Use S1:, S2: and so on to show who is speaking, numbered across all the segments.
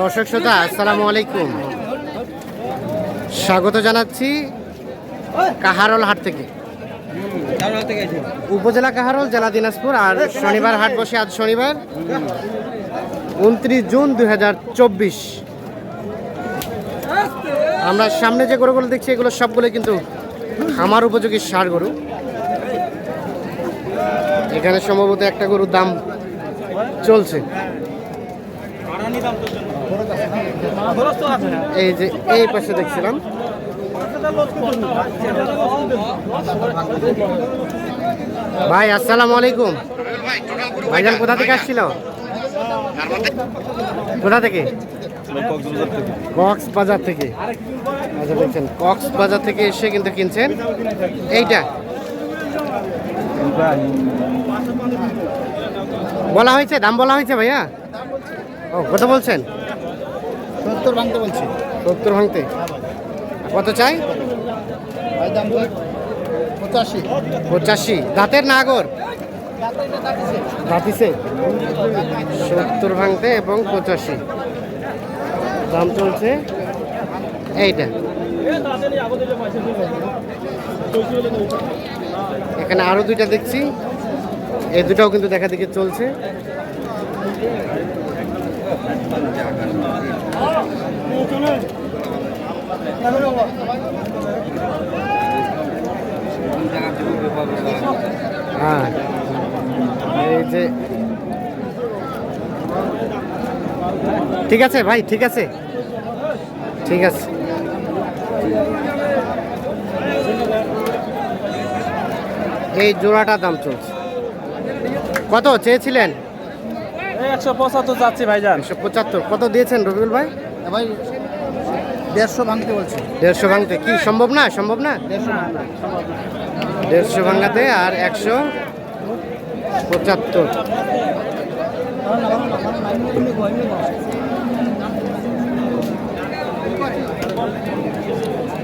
S1: দর্শক শ্রোতা, আসসালামু আলাইকুম। স্বাগত জানাচ্ছি কাহারল হাট থেকে। উপজেলা কাহারল, জেলা দিনাজপুর, আর শনিবার হাট বসে আজ শনিবার, উনত্রিশ জুন দু হাজার চব্বিশ। আমরা সামনে যে গরুগুলো দেখছি, এগুলো সবগুলো কিন্তু খামার উপযোগী সার গরু। এখানে সম্ভবত একটা গরুর দাম চলছে। এই যে, এই পাশে দেখছিলাম। ভাই, আসসালামু আলাইকুম। ভাইজান, কোথা থেকে আসছিল? কোথা থেকে? কক্সবাজার থেকে। আচ্ছা দেখছেন, কক্সবাজার থেকে এসে কিন্তু কিনছেন। এইটা? বলা হয়েছে দাম বলা হয়েছে ভাইয়া? ও কত বলছেন?
S2: সত্তর ভাঙতে বলছি।
S1: সত্তর ভাঙতে। কত চাই?
S2: পঁচাশি।
S1: পঁচাশি। দাঁতের নাগর দাঁতিছে। সত্তর ভাঙতে এবং পঁচাশি। দাম চলছে এইটা। এখানে আরও দুইটা দেখছি। এই দুটাও কিন্তু দেখা দেখি চলছে। হ্যাঁ। এই যে ঠিক আছে ভাই, ঠিক আছে। ঠিক আছে। এই জোড়াটা দাম চলছে। কত চেয়েছিলেন?
S2: একশো পঁচাত্তর যাচ্ছি ভাইজান।
S1: একশো পঁচাত্তর। কত দিয়েছেন রবিউল ভাই?
S2: ভাই দেড়শো ভাঙতে বলছি।
S1: দেড়শো ভাঙতে। কি সম্ভব না? সম্ভব না? দেড়শো ভাঙাতে। আর একশো পঁচাত্তর।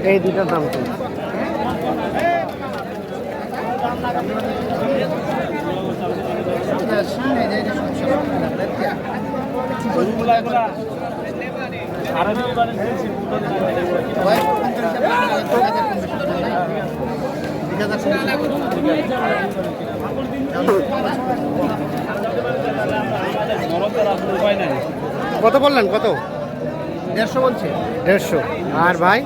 S1: এই দুটার দাম কত বললেন? কত?
S2: দেড়শো বলছি।
S1: দেড়শো। আর ভাই?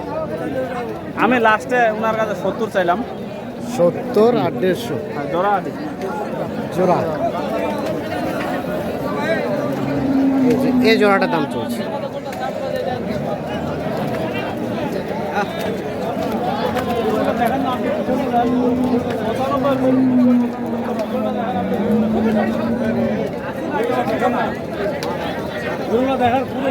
S2: আমি লাস্টে ওনার কাছে সত্তর চাইলাম।
S1: সত্তর আর দেড়শো।
S2: আর জোড়া
S1: জোড়া। এই জোড়াটার দাম চলছে
S2: দেখার পুরো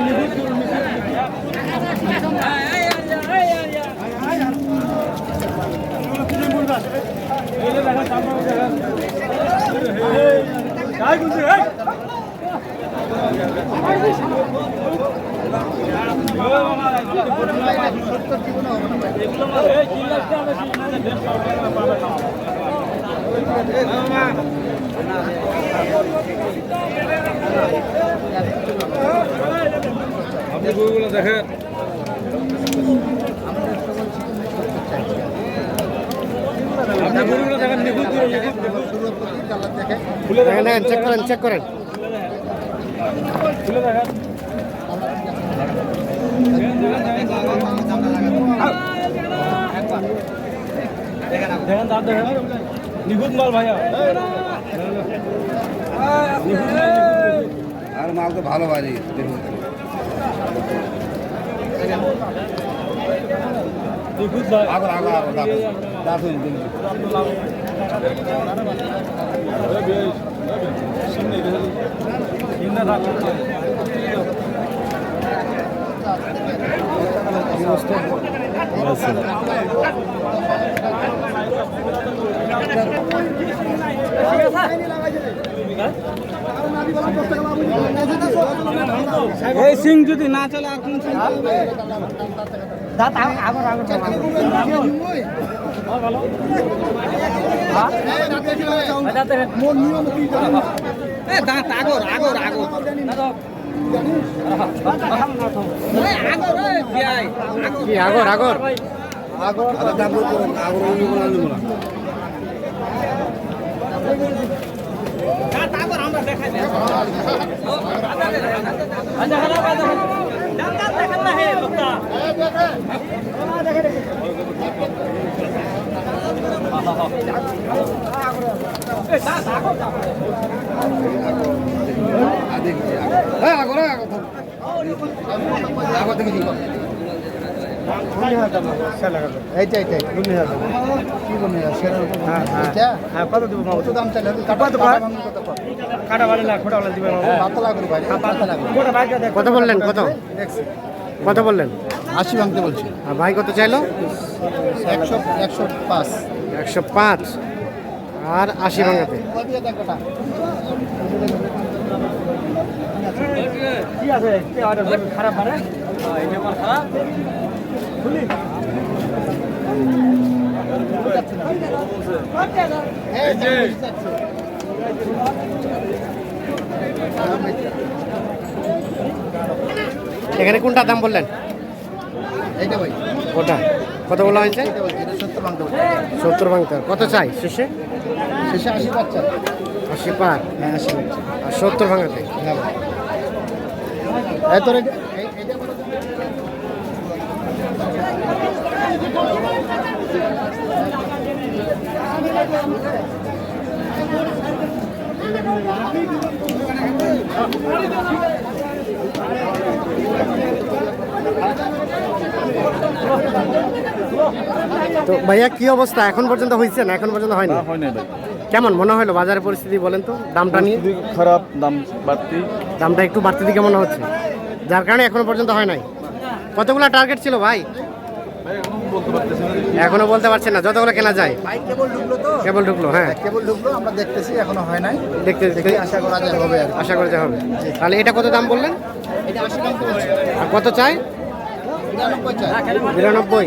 S2: আপনি বইগুলো দেখেন। আপনি বইগুলো দেখেন নিখুঁত করে নিখুঁত খুলে
S1: দেখেন। চেক করেন চেক করেন।
S2: দেখেন দেখেন দাঁত দেখেন নিখুঁত মাল ভাইয়া
S3: আর মাল তো ভালো বাজে
S2: নিখুঁত এই সিং যদি না চলে আর কোন সিং দাঁত ভালো এ দাঁত আগর আগর আগর
S1: কি আগর আগর
S2: দাঁত আচ্ছা দাঁত দাঁত দেখান না হে লোকটা এই
S4: কত
S1: বললেন? কত? কত বললেন?
S4: আশি ভাঙতে বলছি।
S1: ভাই কত চাইলো?
S4: একশো একশো পাঁচ।
S1: একশো পাঁচ। আর আশি ভাঙাতে।
S4: খারাপ
S2: খারাপ
S1: এখানে কোনটা দাম বললেন?
S4: এইটা ভাই।
S1: ওটা কত বলা হয়েছে
S4: সত্তর ভাঙতে
S1: কত চাই? শেষে?
S4: শেষে আশি বাচ্চা
S1: আশি পার
S4: হ্যাঁ আশি বাচ্চা
S1: আর সত্তর ভাঙাতে
S4: হ্যাঁ। কত?
S1: তো ভাইয়া কি অবস্থা? এখন পর্যন্ত হয়েছে না? এখন পর্যন্ত হয়নি?
S5: হয় নাই ভাই।
S1: কেমন মনে হলো বাজারের পরিস্থিতি বলেন তো? দামটা নিয়ে?
S5: খারাপ দাম বাড়তি।
S1: দামটা একটু বাড়তি দিকে মনে হচ্ছে। যার কারণে এখনও পর্যন্ত হয় নাই। কতগুলো টার্গেট ছিল ভাই?
S5: ভাই এখনও বলতে পারতেছি না।
S1: পারছেন না। যতগুলো কেনা যায়।
S4: কেবল ঢুকলো তো?
S1: কেবল ঢুকলো হ্যাঁ।
S4: কেবল ঢুকলো আমরা দেখতেছি এখনও হয় নাই।
S1: দেখতে দেখতে
S4: আশা করা যায় হবে আর
S1: আশা করে যা হবে। তাহলে এটা কত দাম বললেন? আর কত চাই?
S4: নিরানব্বই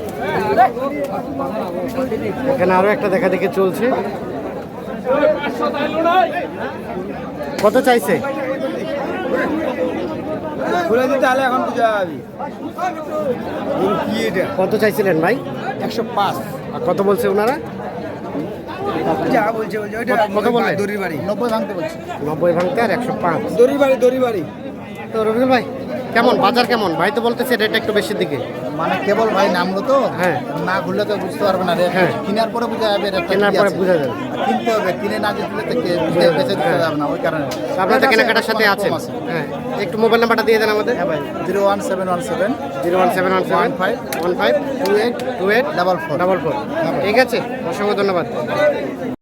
S1: এখানে আরও একটা দেখা দেখে চলছে। কত চাইছে?
S4: খুলে দিতে হলে এখন তো যাবি। কি এটা?
S1: কত চাইছিলেন ভাই?
S4: একশো পাঁচ।
S1: আর কত বলছে ওনারা?
S4: যা বলছে বলছে। ওইটা
S1: কত- কত
S4: দড়ির বাড়ি। নব্বই ভাঙতে বলছে।
S1: নব্বই ভাঙতে আর একশো পাঁচ।
S4: দড়ির বাড়ি দড়ির বাড়ি।
S1: তো রবিউল ভাই কেমন বাজার কেমন? ভাই তো বলতেছে রেট একটু বেশি দিকে।
S4: মানে কেবল ভাই নামলো তো
S1: হ্যাঁ।
S4: না ঘুরলে তো বুঝতে পারবে না রেট
S1: হ্যাঁ।
S4: কেনার পরে বুঝা যাবে
S1: কেনার পরে। বোঝা যাবে।
S4: কিনতে হবে কিনে না জিতলে তো বেঁচে দিতে যাবে না ওই কারণে।
S1: আপনারা তো কেনাকাটার সাথে আছেন।
S4: আছে।
S1: হ্যাঁ। একটু মোবাইল নাম্বারটা দিয়ে দেন আমাদের।
S4: হ্যাঁ ভাই zero one seven one seven
S1: zero one seven one seven
S4: five
S1: one five two eight two eight
S4: double four.
S1: Double four. ঠিক আছে অসংখ্য ধন্যবাদ।